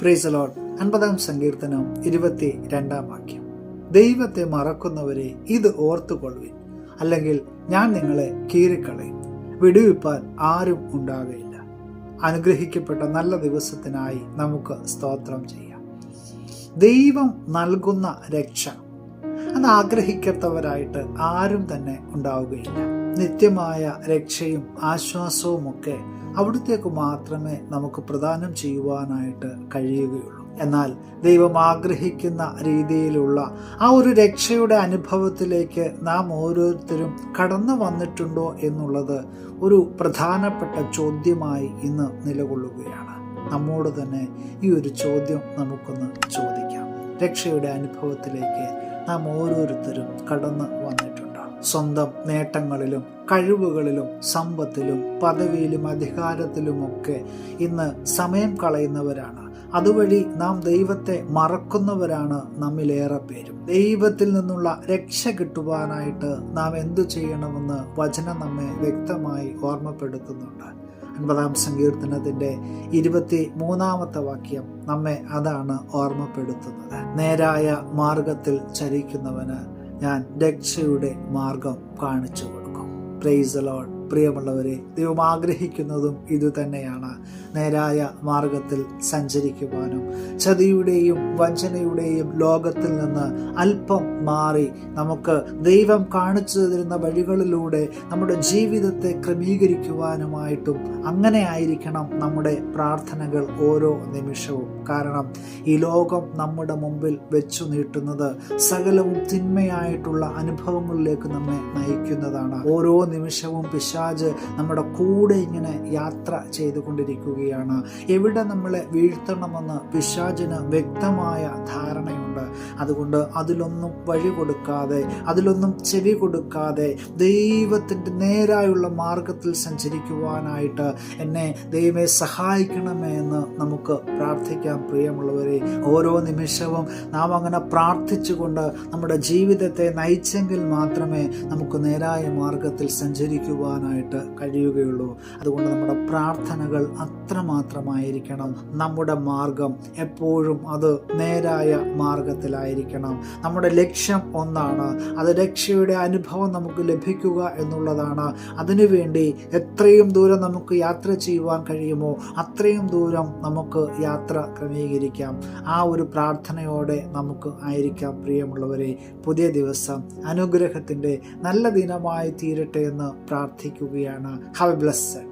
പ്രീസലോൺ അൻപതാം സങ്കീർത്തനം ഇരുപത്തി രണ്ടാം വാക്യം. ദൈവത്തെ മറക്കുന്നവരെ ഇത് ഓർത്തുകൊള്ളുവിൻ അല്ലെങ്കിൽ ഞാൻ നിങ്ങളെ കീറിക്കളയും. വിടുവിപ്പാൻ ആരും ഉണ്ടാകയില്ല. അനുഗ്രഹിക്കപ്പെട്ട നല്ല ദിവസത്തിനായി നമുക്ക് സ്തോത്രം ചെയ്യാം. ദൈവം നൽകുന്ന രക്ഷ. അത് ആഗ്രഹിക്കാത്തവരായിട്ട് ആരും തന്നെ ഉണ്ടാവുകയില്ല. നിത്യമായ രക്ഷയും ആശ്വാസവുമൊക്കെ അവിടത്തേക്ക് മാത്രമേ നമുക്ക് പ്രദാനം ചെയ്യുവാനായിട്ട് കഴിയുകയുള്ളൂ. എന്നാൽ ദൈവം ആഗ്രഹിക്കുന്ന രീതിയിലുള്ള ആ ഒരു രക്ഷയുടെ അനുഭവത്തിലേക്ക് നാം ഓരോരുത്തരും കടന്നു വന്നിട്ടുണ്ടോ എന്നുള്ളത് ഒരു പ്രധാനപ്പെട്ട ചോദ്യമായി ഇന്ന് നിലകൊള്ളുകയാണ്. നമ്മോട് തന്നെ ഈ ഒരു ചോദ്യം നമുക്കൊന്ന് ചോദിക്കാം. രക്ഷയുടെ അനുഭവത്തിലേക്ക് നാം ഓരോരുത്തരും കടന്നു വന്നിട്ടുണ്ട്? സ്വന്തം നേട്ടങ്ങളിലും കഴിവുകളിലും സമ്പത്തിലും പദവിയിലും അധികാരത്തിലുമൊക്കെ ഇന്ന് സമയം കളയുന്നവരാണ്. അതുവഴി നാം ദൈവത്തെ മറക്കുന്നവരാണ് നമ്മിലേറെ പേരും. ദൈവത്തിൽ നിന്നുള്ള രക്ഷ കിട്ടുവാനായിട്ട് നാം എന്തു ചെയ്യണമെന്ന് വചനം നമ്മെ വ്യക്തമായി ഓർമ്മപ്പെടുത്തുന്നുണ്ട്. അൻപതാം സങ്കീർത്തനത്തിന്റെ ഇരുപത്തി മൂന്നാമത്തെ വാക്യം നമ്മെ അതാണ് ഓർമ്മപ്പെടുത്തുന്നത്. നേരായ മാർഗത്തിൽ ചരിക്കുന്നവന് ഞാൻ രക്ഷയുടെ മാർഗം കാണിച്ചു കൊടുക്കും. പ്രൈസ് ലോഡ് പ്രിയമുള്ളവരെ ദൈവം ആഗ്രഹിക്കുന്നതും ഇതുതന്നെയാണ്. നേരായ മാർഗത്തിൽ സഞ്ചരിക്കുവാനും ചതിയുടെയും വഞ്ചനയുടെയും ലോകത്തിൽ നിന്ന് അല്പം മാറി നമുക്ക് ദൈവം കാണിച്ചു തരുന്ന വഴികളിലൂടെ നമ്മുടെ ജീവിതത്തെ ക്രമീകരിക്കുവാനുമായിട്ടും അങ്ങനെ ആയിരിക്കണം നമ്മുടെ പ്രാർത്ഥനകൾ ഓരോ നിമിഷവും. കാരണം ഈ ലോകം നമ്മുടെ മുമ്പിൽ വെച്ചു നീട്ടുന്നത് സകലവും തിന്മയായിട്ടുള്ള അനുഭവങ്ങളിലേക്ക് നമ്മെ നയിക്കുന്നതാണ്. ഓരോ നിമിഷവും പിശാജ് നമ്മുടെ കൂടെ ഇങ്ങനെ യാത്ര ചെയ്തുകൊണ്ടിരിക്കുകയാണ് എവിടെ നമ്മളെ വീഴ്ത്തണമെന്ന് പിശാചിന് വ്യക്തമായ ധാരണയുണ്ട്. അതുകൊണ്ട് അതിലൊന്നും വഴി കൊടുക്കാതെ അതിലൊന്നും ചെവി കൊടുക്കാതെ ദൈവത്തിന്റെ നേരായുള്ള മാർഗത്തിൽ സഞ്ചരിക്കുവാനായിട്ട് എന്നെ ദൈവമേ സഹായിക്കണമേ എന്ന് നമുക്ക് പ്രാർത്ഥിക്കാം. പ്രിയമുള്ളവരെ ഓരോ നിമിഷവും നാം അങ്ങനെ പ്രാർത്ഥിച്ചുകൊണ്ട് നമ്മുടെ ജീവിതത്തെ നയിച്ചെങ്കിൽ മാത്രമേ നമുക്ക് നേരായ മാർഗത്തിൽ സഞ്ചരിക്കുവാനായിട്ട് കഴിയുകയുള്ളൂ. അതുകൊണ്ട് നമ്മുടെ പ്രാർത്ഥനകൾ അത്രമാത്രമായിരിക്കണം നമ്മുടെ മാർഗം. എപ്പോഴും അത് നേരായ മാർഗത്തിലായിരിക്കണം. നമ്മുടെ ലക്ഷ്യം ഒന്നാണ്. അത് രക്ഷയുടെ അനുഭവം നമുക്ക് ലഭിക്കുക എന്നുള്ളതാണ്. അതിനുവേണ്ടി എത്രയും ദൂരം നമുക്ക് യാത്ര ചെയ്യുവാൻ കഴിയുമോ അത്രയും ദൂരം നമുക്ക് യാത്ര ക്രമീകരിക്കാം. ആ ഒരു പ്രാർത്ഥനയോടെ നമുക്ക് ആയിരിക്കാം. പ്രിയമുള്ളവരെ പുതിയ ദിവസം അനുഗ്രഹത്തിന്റെ നല്ല ദിനമായി തീരട്ടെ എന്ന് പ്രാർത്ഥിക്കുകയാണ്. Have blessed